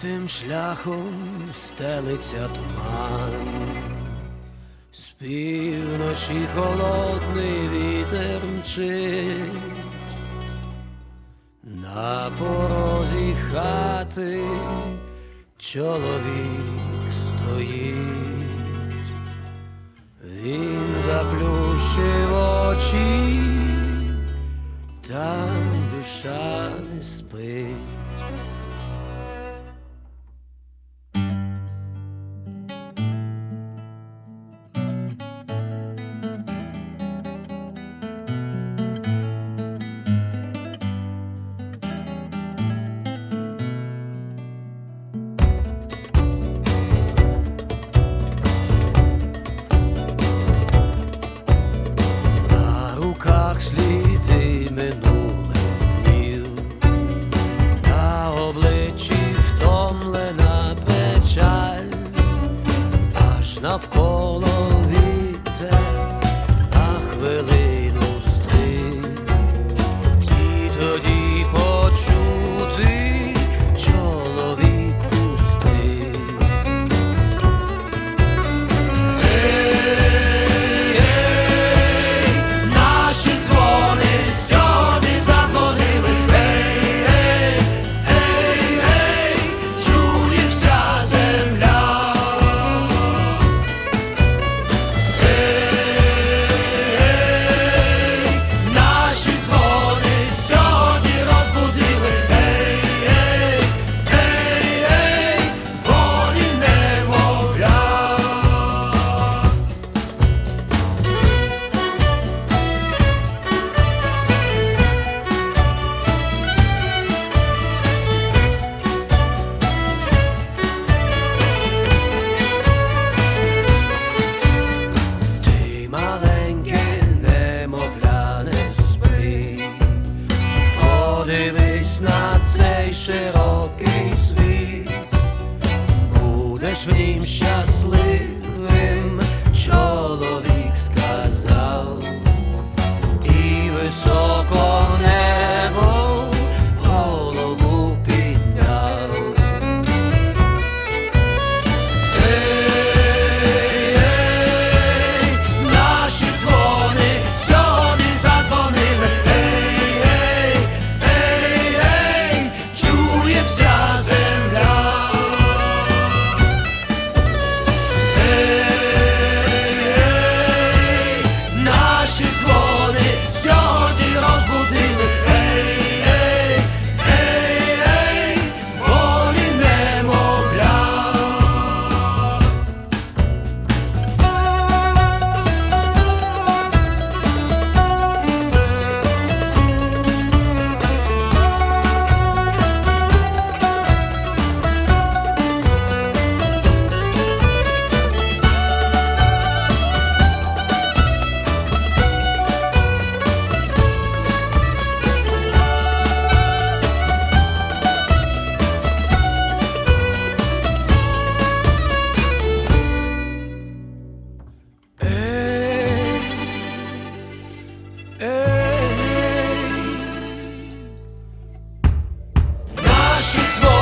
Тим шляхом стелиться туман, з півночі холодний вітер мчить, на порозі хати чоловік стоїть, він заплющив очі, там душа не спить. навколо вітер на хвилину стих, і тоді почув. будеш в нім щасливим, чоловік сказав, і високим. should throw